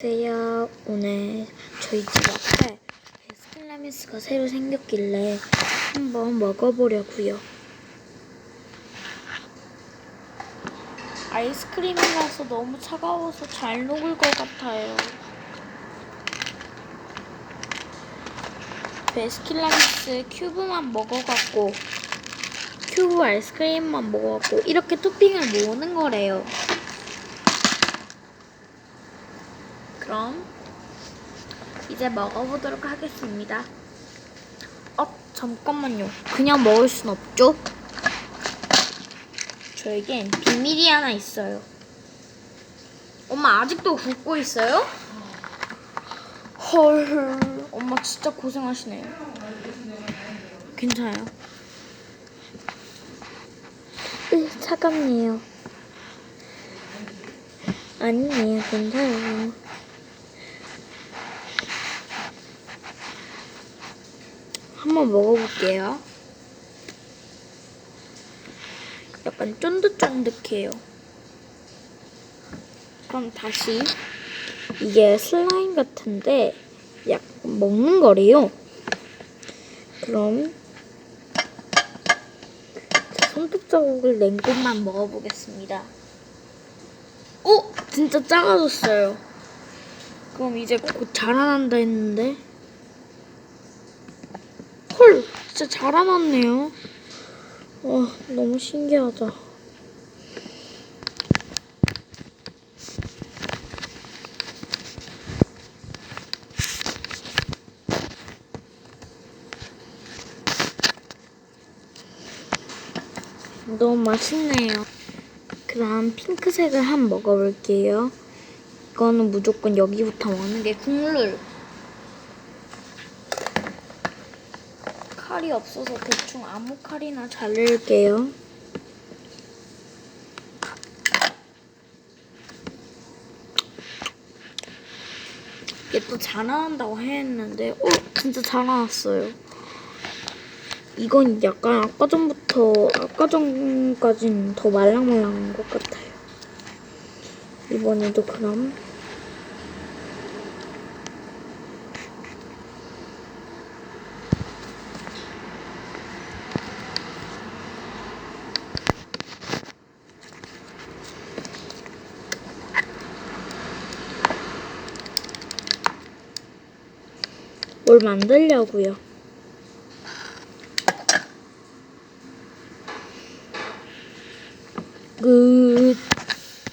안녕하세요. 오늘 저희 집 앞에 베스킨라빈스가 새로 생겼길래 한번 먹어보려고요. 아이스크림이라서 너무 차가워서 잘 녹을 것 같아요. 베스킨라빈스 큐브만 먹어갖고 큐브 아이스크림만 먹어갖고 이렇게 토핑을 모으는 거래요. 그럼 이제 먹어보도록 하겠습니다. 어, 잠깐만요. 그냥 먹을 순 없죠? 저에겐 비밀이 하나 있어요. 엄마 아직도 굽고 있어요? 헐, 엄마 진짜 고생하시네요. 괜찮아요. 으, 차갑네요. 아니에요, 괜찮아요. 한번 먹어볼게요. 약간 쫀득쫀득해요. 그럼 다시 이게 슬라임 같은데 약 먹는 거래요. 그럼 제 손톱 자국을 낸 곳만 먹어보겠습니다. 오! 진짜 작아졌어요. 그럼 이제 곧 자라난다 했는데 헐! 진짜 자라났네요. 와, 너무 신기하다. 너무 맛있네요. 그럼 핑크색을 한번 먹어볼게요. 이거는 무조건 여기부터 먹는 게 국룰. 칼이 없어서 대충 아무 칼이나 자를게요. 이게 또 자라난다고 했는데, 어, 진짜 자라났어요. 이건 약간 아까 전부터, 아까 전까지는 더 말랑말랑한 것 같아요. 이번에도 그럼 뭘 만들려고요. 그